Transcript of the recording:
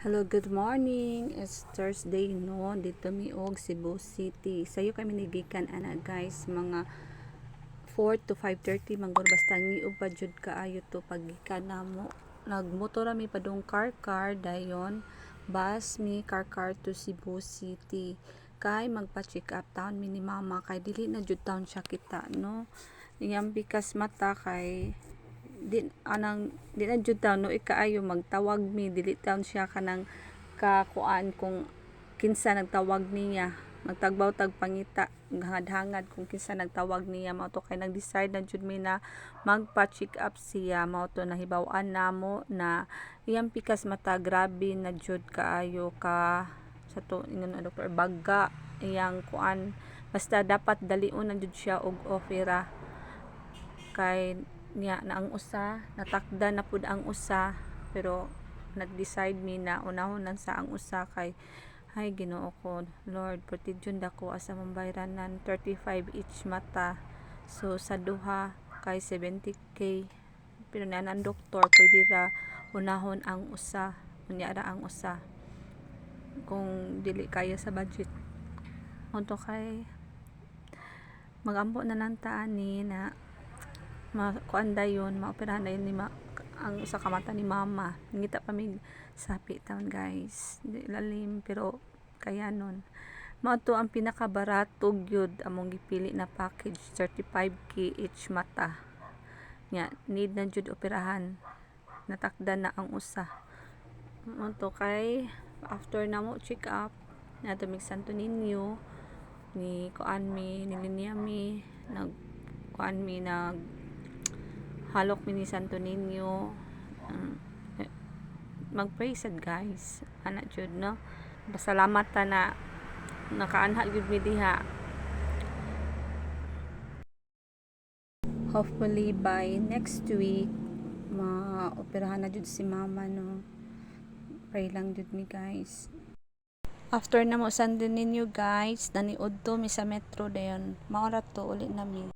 Hello, good morning. It's Thursday, no? Dito mi og Cebu City. Sayo kami nigikan ana guys, mga 4 to 5:30 manggod basta ngiog pa jud kaayo to pagikan namo. Nagmotor mi padung car car dayon bus mi car car to Cebu City. Kay magpa-check up town mi ni mama kay dili na jud town siya kita, no? Iyang bikas mata kay di anang di na jud no ikaayo magtawag mi dili taon siya kanang kakuan kung kinsa nagtawag niya. Magtagbaw tag pangita hangad-hangad kung kinsa nagtawag niya. Mao to kay nag-decide na jud mi na magpa-check up siya. Mao to nahibaw-an namo na iyang pikas mata grabe na jud kaayo ka sa to ingon na doktor bagga iyang kuan. Basta dapat dalion na jud siya og opera. Kay niya na ang usa natakda na pud ang usa pero nag-decide mi na unahon lang sa ang usa kay ay Ginoo ko Lord protection dako asa mambayranan 35 each mata so sa duha kay 70k pero na ang doktor pwede ra unahon ang usa unya ra ang usa kung dili kaya sa budget. Unto kay magampo na lang ta ani na makuan dayon maoperahan dayon ni ma, ang usa ka mata ni mama. Ngita pa mig sapi taon guys. Di lalim pero kaya nun. Mao to ang pinakabarato gyud among gipili na package 35k each mata. Nya need na jud operahan. Natakda na ang usa. Mao to kay after na mo check up. Na mig Santo Niño ni kuan mi nilinya mi. Nag kuan mi nag halok mi ni Santo Niño. Um, mag-pray sad guys. Ana jud no? Pasalamat ta na nakaanha jud mi diha. Hopefully by next week ma-operahan na jud si mama no? Pray lang jud mi guys. After na mo Santo Niño guys naniud to mi sa metro dayon maura to uli na mi